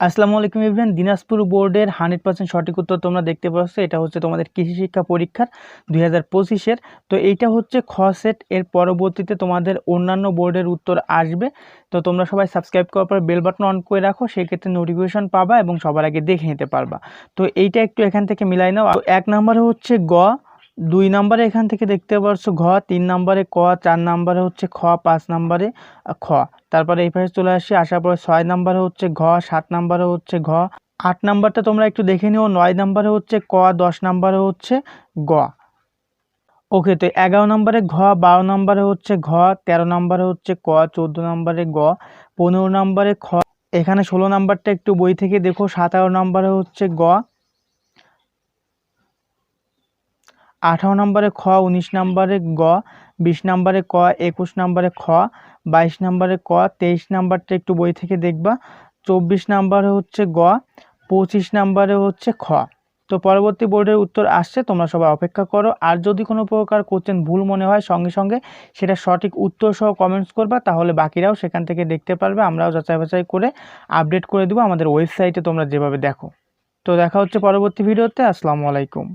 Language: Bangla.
আসসালামু আলাইকুম ইভেন দিনাজপুর বোর্ডের হান্ড্রেড পার্সেন্ট সঠিক উত্তর তোমরা দেখতে পাচ্ছ, এটা হচ্ছে তোমাদের কৃষি শিক্ষা পরীক্ষার দুই হাজার পঁচিশের। তো এইটা হচ্ছে খ সেট এর পরবর্তীতে তোমাদের অন্যান্য বোর্ডের উত্তর আসবে। তো তোমরা সবাই সাবস্ক্রাইব করার পর বেল বাটন অন করে রাখো সেই ক্ষেত্রে নোটিফিকেশন পাবা এবং সবার আগে দেখে নিতে পারবা। তো এইটা একটু এখান থেকে মিলাই নাও। এক নম্বরে হচ্ছে গ দুই নম্বরে এখান থেকে দেখতে পারছ ঘ, তিন নম্বরে ক, চার নম্বরে হচ্ছে খ, পাঁচ নম্বরে খ। তারপরে এই পাশে চলে আসি, আসার পরে ছয় নম্বরে হচ্ছে ঘ, সাত নম্বরে হচ্ছে ঘ। আট নাম্বারটা তোমরা একটু দেখে নিও, নয় নম্বরে হচ্ছে ক, দশ নম্বরে হচ্ছে গ। ওকে, তো এগারো নম্বরে ঘ, বারো নম্বরে হচ্ছে ঘ, তেরো নম্বরে হচ্ছে ক, চোদ্দ নম্বরে গ, পনেরো নম্বরে খ। এখানে ষোলো নাম্বারটা একটু বই থেকে দেখো, সাতারো নম্বরে হচ্ছে গ আঠারো নম্বরে খ, উনিশ নম্বরে গ, বিশ নম্বরে ক, একুশ নম্বরে খ, বাইশ নম্বরে ক, তেইশ নাম্বারটা একটু বই থেকে দেখবা। চব্বিশ নম্বরে হচ্ছে গ, পঁচিশ নম্বরে হচ্ছে খ। তো পরবর্তী বোর্ডের উত্তর আসছে, তোমরা সবাই অপেক্ষা করো। আর যদি কোনো প্রকার কোশ্চেন ভুল মনে হয়, সঙ্গে সঙ্গে সেটা সঠিক উত্তর সহ কমেন্টস করবা, তাহলে বাকিরাও সেখান থেকে দেখতে পারবে। আমরাও যাচাই বাছাই করে আপডেট করে দেবো আমাদের ওয়েবসাইটে তোমরা যেভাবে দেখো। তো দেখা হচ্ছে পরবর্তী ভিডিওতে আসসালামু আলাইকুম।